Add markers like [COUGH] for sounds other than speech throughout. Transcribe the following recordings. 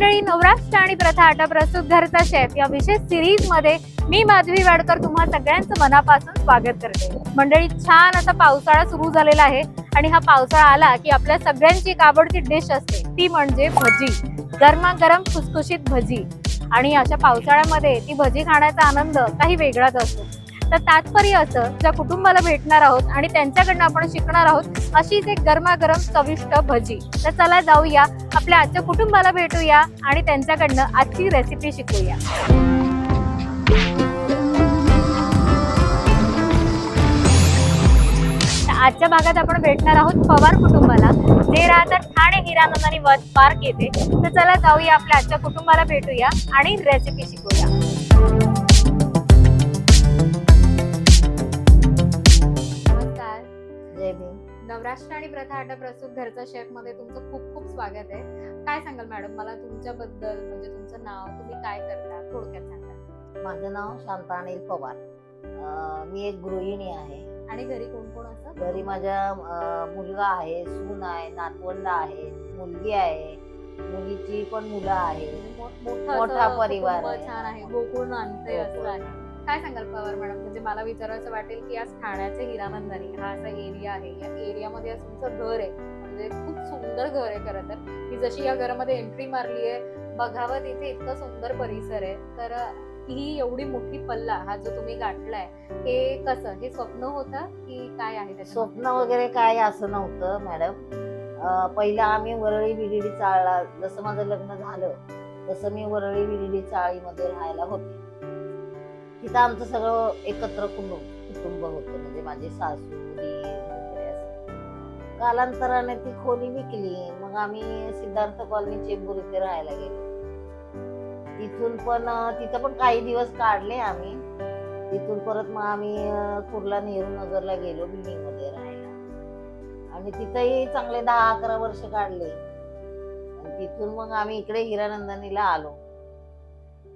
मंडळी नवराष्ट्र आणि प्रथा आटा प्रस्तुत घरचा शेफ या विशेष सिरीजमध्ये मी माधवी वाडकर तुम्हा सगळ्यांचं मनापासून स्वागत करते. मंडळी छान असा पावसाळा सुरू झालेला आहे आणि हा पावसाळा आला की आपल्या सगळ्यांची एक आवडती डिश असते ती म्हणजे भजी. गरमागरम खुसखुशीत भजी. आणि अशा पावसाळ्यामध्ये ती भजी खाण्याचा आनंद काही वेगळाच असतो. तर तात्पर्य असं ज्या कुटुंबाला भेटणार आहोत आणि त्यांच्याकडनं आपण शिकणार आहोत अशीच एक गरमागरम चविष्ट भजी. तर चला जाऊया आपल्या आजच्या कुटुंबाला भेटूया आणि त्यांच्याकडनं आजची रेसिपी शिकूया. आजच्या भागात आपण भेटणार आहोत पवार कुटुंबाला. जे राहतात ठाणे हिरानंद आणि वत पार्क येते तर चला जाऊया आपल्या आजच्या कुटुंबाला भेटूया आणि रेसिपी शिकूया. नवराष्ट्र आणि प्रथा आटा प्रस्तुत घरचा शेफमध्ये तुमचं खूप खूप स्वागत आहे. काय सांगाल मॅडम मला तुमच्याबद्दल म्हणजे तुमचं नाव तुम्ही काय करता? थोडक्यात सांगा. माझं नाव शांता अनिल पवार. अं, मी एक गृहिणी आहे. आणि घरी कोण कोण असतं? घरी माझ्या अं, मुलगा आहे सून आहे नातवंड आहे मुलगी आहे मुलीची पण मुलं आहे मोठ- असं परिवार कुटुंब आहे. छान आहे. गोकुळ असं. आहे. काय सांगाल पवार मॅडम? म्हणजे मला विचारायचं वाटेल की आज ठाण्याचे हिरानंदानी हा असा एरिया आहे. या एरियामध्ये आज तुमचं घर आहे. म्हणजे खूप सुंदर घर आहे खरं तर. की जशी या घरामध्ये एंट्री मारली आहे बघावं तिथे इतकं सुंदर परिसर आहे. तर ही एवढी मोठी पल्ला हा जो तुम्ही गाठलाय हे कसं? हे स्वप्न होतं की काय आहे स्वप्न वगैरे काय असं नव्हतं मॅडम. पहिला आम्ही वरळी बिरडी चाळला. जसं माझं लग्न झालं तसं मी वरळी विरिडी चाळीमध्ये राहायला होते. तिथं आमचं सगळं एकत्र कुटुंब कुटुंब होतं. म्हणजे माझे सासू कालांतराने ती खोली विकली. मग आम्ही सिद्धार्थ कॉलनी चेंबूर इथे राहायला गेलो. तिथून पण तिथं पण काही दिवस काढले आम्ही. तिथून परत मग आम्ही कुर्ला नेहरू नगरला गेलो बिल्डिंगमध्ये राहायला. आणि तिथंही चांगले दहा अकरा वर्ष काढले. तिथून मग आम्ही इकडे हिरानंदानीला आलो.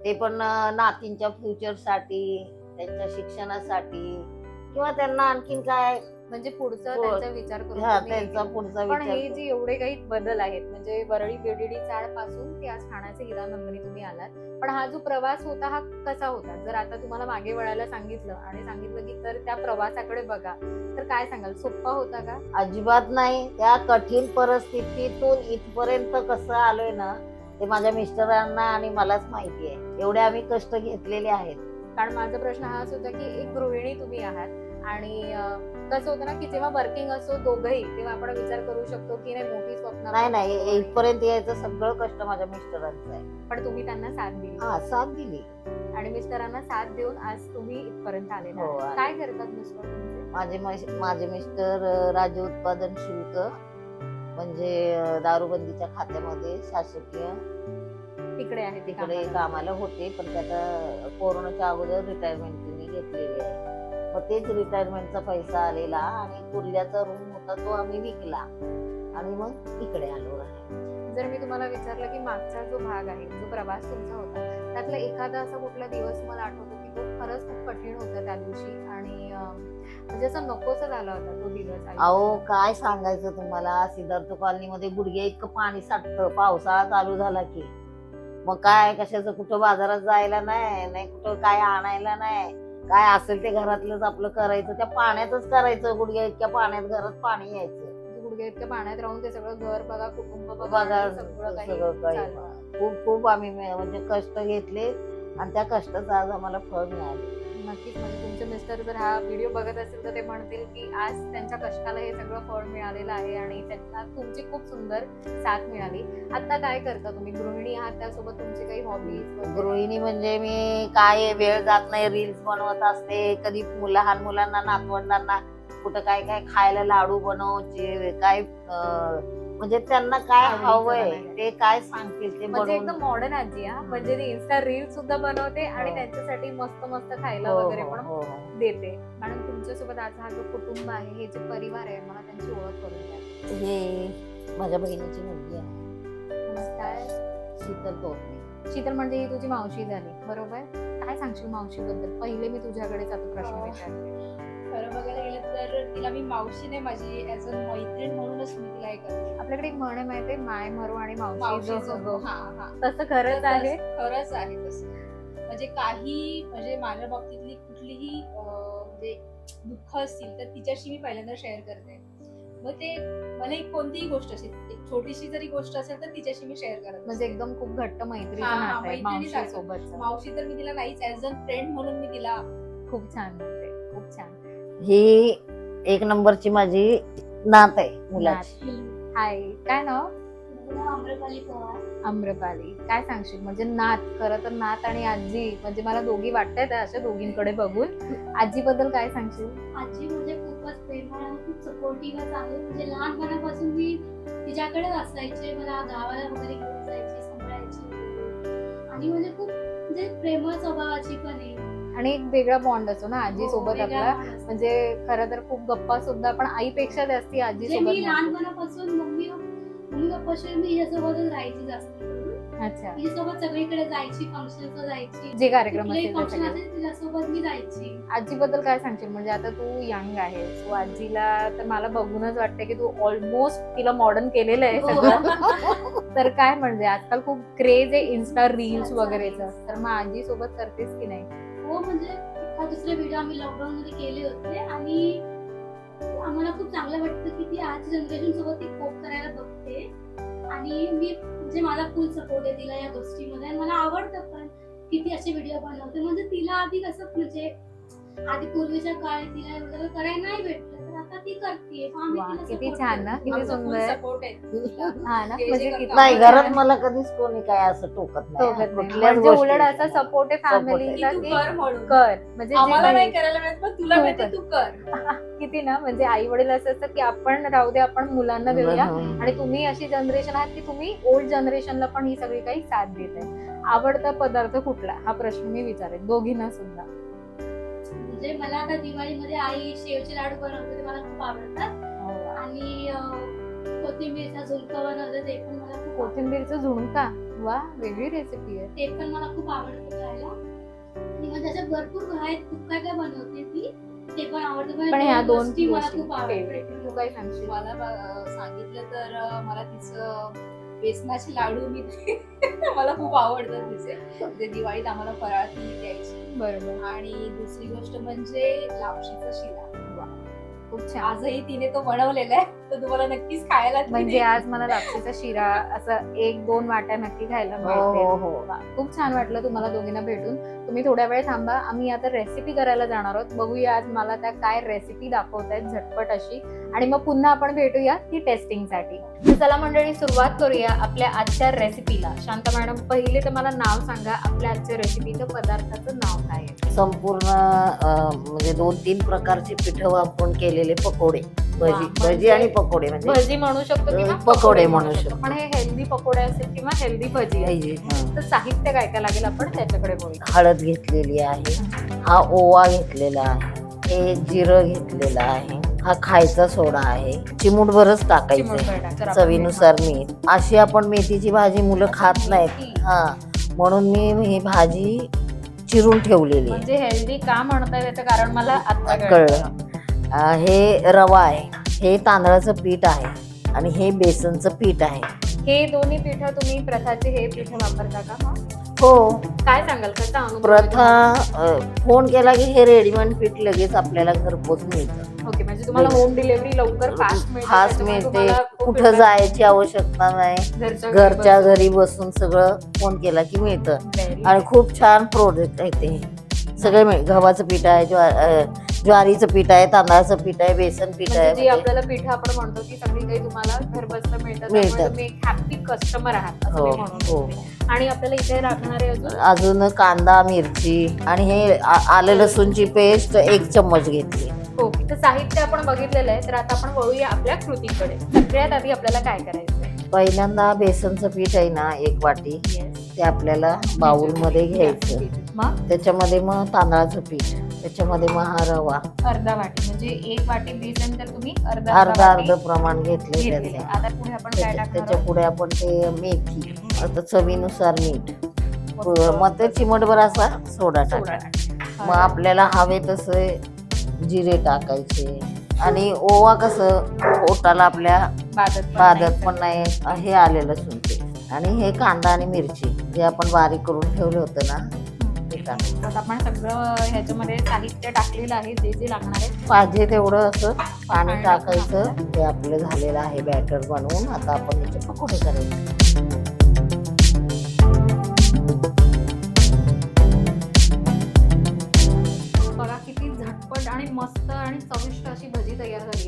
ते पण नातींच्या फ्युचरसाठी त्यांच्या शिक्षणासाठी किंवा त्यांना आणखीन काय म्हणजे पुढचा हो. त्यांचा विचार करून हा त्यांचा हे पुढचा पण हे विचार जे एवढे काही बदल आहेत म्हणजे वरळी बेडिडी चाळपासून ते आज ठाण्याचे हिरानंदनी तुम्ही आलात. पण हा जो प्रवास होता हा कसा होता? जर आता तुम्हाला मागे वळायला सांगितलं आणि सांगितलं की तर त्या प्रवासाकडे बघा तर काय सांगाल? सोप्पा होता का? अजिबात नाही. त्या कठीण परिस्थितीतून इथपर्यंत कसं आलोय ना ते माझ्या मिस्टरांना आणि मलाच माहिती आहे. एवढे आम्ही कष्ट घेतलेले आहेत. कारण माझा प्रश्न हाच होता की एक गृहिणी तुम्ही आहात आणि कसं होतं ना की जेव्हा वर्किंग असतो दोघंही तेव्हा आपण विचार करू शकतो की नाही मोठी स्वप्न नाही नाही इथपर्यंत यायचं सगळं कष्ट माझ्या मिस्टरांचं आहे. पण तुम्ही त्यांना साथ दिली. हा साथ दिली. आणि मिस्टरांना साथ देऊन आज तुम्ही इथपर्यंत हो. आले. काय करतात मिस्टर माझे माझे मिस्टर राज्य उत्पादन शुल्क म्हणजे दारूबंदीच्या खात्यामध्ये शासकीय तिकडे आहे तिकडे कामाला. होते पण ते आता कोरोनाच्या अगोदर रिटायरमेंट त्यांनी घेतलेली आहे मग तेच रिटायरमेंटचा पैसा आलेला आणि कुर्ल्याचा रूम होता तो आम्ही विकला आणि मग इकडे आलो राहायला. जर मी तुम्हाला विचारलं की मागचा जो भाग आहे जो प्रवास तुमचा होता त्यातला एखादा असा कुठला दिवस मला आठवतो की तो खरंच खूप कठीण होता त्या दिवशी. आणि म्हणजे असं नकोसा झाला होता तो दिवस. अहो काय सांगायचं तुम्हाला? सिद्धार्थ कॉलनीमध्ये गुडघे इतकं पाणी साठतं. पावसाळा चालू झाला की. मग काय? कशाचं? कुठं बाजारात जायला नाही. नाही कुठं काय आणायला नाही. काय असेल ते घरातलंच आपलं करायचं. त्या पाण्यातच करायचं गुडघ्या इतक्या पाण्यात घरात पाणी यायचं. म्हणजे गुडघे इतक्या पाण्यात राहून ते सगळं घर बघा कुटुंब बघा सगळं काही. खूप खूप आम्ही म्हणजे कष्ट घेतले आणि त्या कष्टाचं आज आम्हाला फळ मिळाले. नक्कीच म्हणजे तुमचे मिस्टर जर हा व्हिडिओ बघत असतील तर ते म्हणतील की आज त्यांच्या कष्टाला हे सगळं फळ मिळालेलं आहे आणि त्यांना तुमची खूप सुंदर साथ मिळाली. आता काय करता तुम्ही? गृहिणी आहात त्यासोबत तुमची काही हॉबीज गृहिणी म्हणजे मी काय वेळ जात नाही रील्स बनवत असते कधी लहान मुलांना नातवंडांना कुठं काय काय खायला लाडू बनव काय म्हणजे त्यांना काय हवंय. ते काय सांगतील ते म्हणजे एकदम मॉडर्न आजी हा. म्हणजे ती इन्स्टा रील सुद्धा बनवते आणि हो. त्यांच्यासाठी मस्त मस्त खायला हो, वगैरे हो, पण. देते. मॅडम तुमच्यासोबत आज हा जो कुटुंब आहे हे जे परिवार आहे मला त्यांची ओळख करून द्या. हे माझ्या बहिणीची मुलगी आहे. नमस्कार. शीतल तोरणे शीतल म्हणजे ही तुझी मावशी झाली बरोबर? काय सांगशील मावशी बद्दल पहिले मी तुझ्याकडेच आता प्रश्न. विचारते. तर तिला मी मावशी नाही माझी ऍज अ मैत्रीण म्हणूनच मी तिला हे करते. आपल्याकडे एक म्हण आहे माहितीये माय मरू आणि मावशी हो. हा हा. तसं खरंच आहे. खरंच आहे तसं. म्हणजे काही म्हणजे माझ्या बाबतीतली कुठलीही अं, म्हणजे दुःख असतील तर तिच्याशी मी पहिल्यांदा शेअर करते. मग ते मला एक कोणतीही गोष्ट असेल एक छोटीशी जरी गोष्ट असेल तर तिच्याशी मी शेअर करत म्हणजे एकदम खूप घट्ट मैत्रीचं हा, हा, नातं आहे मावशी. सोबत मावशी तर मी तिला नाहीच ऍज अ फ्रेंड म्हणून मी तिला खूप छान म्हणते खूप छान. ही एक नंबरची माझी नात आहे मुलाची. हाय. काय नाव? आम्रपाली पवार आम्रपाली काय सांगशील? म्हणजे नात खरं तर नात आणि आजी म्हणजे मला दोघी वाटतायत अशा दोघींकडे बघून. आजी बद्दल काय सांगशील? आजी म्हणजे खूपच प्रेमळ आणि खूप सपोर्टिव्हच आहे. म्हणजे लहानपणापासून मी तिच्याकडेच असायचे मला गावाला वगैरे घेऊन जायचे सांभाळायची. आणि म्हणजे खूप म्हणजे प्रेमळ स्वभावाची पण आहे. आणि एक वेगळा बॉन्ड असतो ना आजी हो, सोबत आपला. म्हणजे खरं तर खूप गप्पा सुद्धा पण आईपेक्षा जास्ती आजी म्हणजे मी सोबत लहानपणापासून मम्मी मम्मी पप्पाशी मी हिच्यासोबतच राहायची जास्त करून. अच्छा. हिच्यासोबत सगळीकडे जायची फंक्शनला जायची. जे कार्यक्रम तिच्यासोबत मी जायची. आजी बद्दल काय सांगशील? म्हणजे आता तू यंग आहे सो आजीला तर मला बघूनच वाटतं की तू ऑलमोस्ट तिला मॉडर्न केलेलं आहे हो. सगळं. तर काय म्हणजे आजकाल खूप क्रेज आहे इन्स्टा रील्स वगैरेच. तर मग आजी सोबत करतेस की नाही? हो म्हणजे हा दुसरे व्हिडिओ आम्ही लॉकडाऊन मध्ये केले होते आणि आम्हाला खूप चांगलं वाटतं की ती आज जनरेशन सोबत ती कोप करायला बघते. आणि मी म्हणजे मला फुल सपोर्ट आहे तिला या गोष्टीमध्ये. आणि मला आवडतं पण की ती असे व्हिडिओ बनवते. म्हणजे तिला आधी कसं म्हणजे आधी पूर्वीच्या काळी तिला एवढं करायला नाही भेटलं तर आता ती करते वा, किती छान ना किती सुंदर. सपोर्ट आहे. [LAUGHS] हा ना हे जे म्हणजे किती नाही घरात. मला कधीच कोणी काय असं टोकत नाही. टोकत नाही. कुठल्याच म्हणजे उलट. असा सपोर्ट आहे. फॅमिलीला की तू की कर म्हणून. कर. म्हणजे जे आम्हाला नाही काही- करायला मिळत पण तुला तू मिळते कर. तू कर. [LAUGHS] किती ना म्हणजे आई वडील असं असतं की आपण राहू दे आपण मुलांना देऊया. हम्म. आणि तुम्ही अशी जनरेशन आहात की तुम्ही ओल्ड जनरेशनला पण ही सगळी काही साथ देत आहे आवडता पदार्थ कुठला? हा प्रश्न मी विचारेन. दोघींना सुद्धा. म्हणजे मला आता दिवाळीमध्ये आई शेवचे लाडू बनवते ते मला खूप आवडतात. आणि अं, कोथिंबीरचा झुणका बनवते ते पण मला खूप आवडतं. कोथिंबीरचं झुणका? वा वेगळी रेसिपी आहे. ते पण मला खूप आवडतं खायला. आणि मग त्याच्यात भरपूर आहेत खूप काय काय बनवते ती? ते पण आवडतं. पण ह्या दोन गोष्टी मला खूप favorite. तू काय सांगशील? मला सांगितलं तर मला तिचं बेसनाचे लाडू मी [LAUGHS] मला खूप आवडतात तिचे. ते दिवाळीत आम्हाला फराळ ती द्यायची. बरोबर. आणि दुसरी गोष्ट म्हणजे लापशीचा शिरा. खूप छान. आजही तिने तो बनवलेला आहे तर तुम्हाला नक्कीच खायला म्हणजे. आज मला लापशीचा शिरा असं एक दोन वाट्या नक्की खायला हो हो मिळते हो. खूप छान वाटलं तुम्हाला दोघींना भेटून. तुम्ही थोड्या वेळ थांबा. आम्ही आता रेसिपी करायला जाणार आहोत. बघूया आज मला त्या काय रेसिपी दाखवत आहेत झटपट अशी. आणि मग पुन्हा आपण भेटूया ती टेस्टिंगसाठी तर चला मंडळी सुरुवात करूया आपल्या आजच्या रेसिपीला शांता मॅडम पहिले तर मला नाव सांगा. आपल्या आजच्या रेसिपीचं पदार्थाचं नाव काय आहे? संपूर्ण म्हणजे दोन तीन प्रकारची पिठं वापरून केलेले पकोडे. भजी म्हणजे- भजी आणि पकोडे म्हणजे भजी म्हणू शकतो किंवा पकोडे म्हणू शकतो. पण हे हेल्दी पकोडे असेल किंवा हेल्दी भजी आहे भजी. तर साहित्य काय काय लागेल आपण त्याच्याकडे बोलू. हळद घेतलेली आहे हा ओवा घेतलेला आहे हे जिरं घेतलेलं आहे हा खायचा सोडा आहे चिमूटभरच टाकायचं चिमूटभर टाक. तर आपण चवीनुसार मीठ. अशी आपण मेथीची भाजी मुलं खात नाहीत. हा म्हणून मी ही भाजी चिरून ठेवलेली आहे. म्हणजे हेल्दी का म्हणताय त्याचं कारण मला आता कळलं. हे रवा आहे. हे तांदळाचं पीठ आहे आणि हे बेसनचं पीठ आहे. हे दोन्ही पीठ तुम्ही प्रथाचे हे पीठ वापरता का? हो? काय सांगाल? कसा अनुभव प्रथा अं, फोन केला की हे रेडीमेड पीठ लगेच आपल्याला घरपोच मिळतं. ओके म्हणजे तुम्हाला होम डिलिव्हरी लवकर फास्ट मिळते फास्ट त्याच्यामुळे मिळते. तुम्हाला खूप कुठं जायची आवश्यकता नाही. घरच्या घरच्या बसून. घरी बसून सगळं फोन केला की मिळतं. Very आणि खूप छान प्रोडक्ट आहे ते. सगळे मिळ गव्हाचं पीठ आहे ज्वा अं, ज्वारीचं पीठ आहे तांदळाचं पीठ आहे बेसन पीठ म्हणजे आहे आपल्याला पीठ आपण म्हणतो ती सगळी काही तुम्हाला घर बसलं मिळतात त्यामुळे मिळतात. तुम्ही एक हॅपी कस्टमर आहात असं हो, मी हो. शकते. आणि आपल्याला इथे लागणारे अजून? अजून कांदा मिरची आणि हे आ- आलं लसूणची पेस्ट एक चम्मच घेतली. ओके तर साहित्य आपण बघितलेलं आहे तर आता आपण वळूया आपल्या कृतीकडे. सगळ्यात आधी आपल्याला काय करायचंय पहिल्यांदा बेसनचं पीठ आहे ना एक वाटी. ते आपल्याला बाउलमध्ये घ्यायचं. मग? त्याच्यामध्ये मग तांदळाचं पीठ. त्याच्यामध्ये मग हा रवा. अर्धा वाटी म्हणजे एक वाटी बेसन तर तुम्ही अर्धा अर्धा अर्ध प्रमाण घेतले घेतलेलं त्याचं आहे. आता पुढे आपण काय त्याच्या टाकणार त्याच्या पुढे आपण ते मेथी आता चवीनुसार मीठ. मग ते चिमटभर असा सोडा सोडा टाका. मग आपल्याला हवे तसे जिरे टाकायचे. आणि ओवा कसं पोटाला आपल्या बादत पण. पण नाही हे आलेलं लसूण ते आणि हे कांदा आणि मिरची जे आपण बारीक करून ठेवलं होतं ना ते टाक आता आपण सगळं ह्याच्यामध्ये साहित्य टाकलेलं आहे जे जे लागणार आहे. पाहिजे तेवढं असं पाणी पाणी टाकायचं. ते आपलं झालेलं आहे बॅटर बनवून. आता आपण याचे पकोडे करायचे.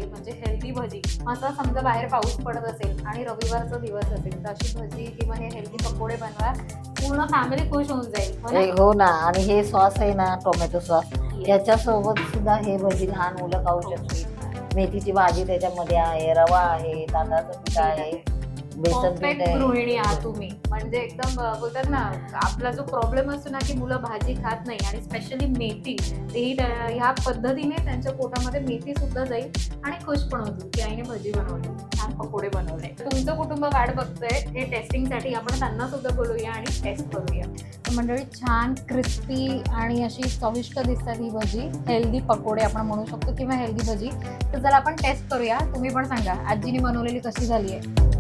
आहे म्हणजे हेल्दी भजी. असा समजा बाहेर पाऊस पडत असेल आणि रविवारचा दिवस असेल तर अशी भजी किंवा हे हेल्दी पकोडे बनवा. पूर्ण फॅमिली खुश होऊन जाईल हो ना? हे- हो ना. आणि हे सॉस आहे ना टोमॅटो सॉस याच्यासोबत सुद्धा हे भजी लहान मुलं खाऊ शकतील. मेथीची भाजी त्याच्यामध्ये आहे रवा आहे तांदळाचं पीठ आहे. बेसन पीठ परफेक्ट आहे. गृहिणी आहात तुम्ही. म्हणजे एकदम अं, बोलतात ना आपला जो प्रॉब्लेम असतो ना की मुलं भाजी खात नाही आणि स्पेशली मेथी तेही त्या- ह्या पद्धतीने त्यांच्या पोटामध्ये मेथी सुद्धा जाईल आणि खुश पण होतील की आईने भजी बनवली छान पकोडे बनवले. तुमचं कुटुंब वाट बघतंय हे टेस्टिंगसाठी आपण त्यांना सुद्धा बोलूया आणि टेस्ट करूया. तर मंडळी छान क्रिस्पी आणि अशी चविष्ट दिसतात ही भजी. हेल्दी पकोडे आपण म्हणू शकतो किंवा हेल्दी भजी. तर जर आपण टेस्ट करूया. तुम्ही पण सांगा आजीने बनवलेली कशी झाली आहे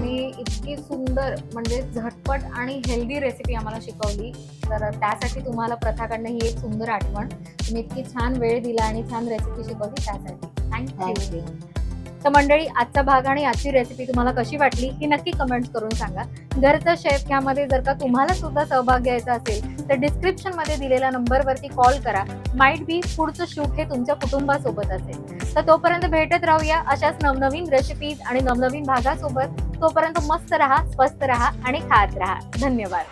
मी इतकी सुंदर म्हणजे झटपट आणि हेल्दी रेसिपी आम्हाला शिकवली. तर त्यासाठी तुम्हाला प्रथाकडनं ही एक सुंदर आठवण. तुम्ही इतकी छान वेळ दिला आणि छान रेसिपी शिकवली त्यासाठी. थँक्यू तर मंडळी आजचा भाग आणि आजची रेसिपी तुम्हाला कशी वाटली ही नक्की कमेंट्स करून सांगा. घरचा शेफ ह्यामध्ये जर का तुम्हाला सुद्धा सहभाग घ्यायचा असेल तर डिस्क्रिप्शनमध्ये दिलेल्या नंबरवरती कॉल करा. माइट बी पुढचं शूट हे तुमच्या कुटुंबासोबत असेल. तर तोपर्यंत भेटत राहूया अशाच नवनवीन रेसिपीज आणि नवनवीन भागासोबत. तोपर्यंत मस्त राहा स्वस्त राहा आणि खात राहा. धन्यवाद.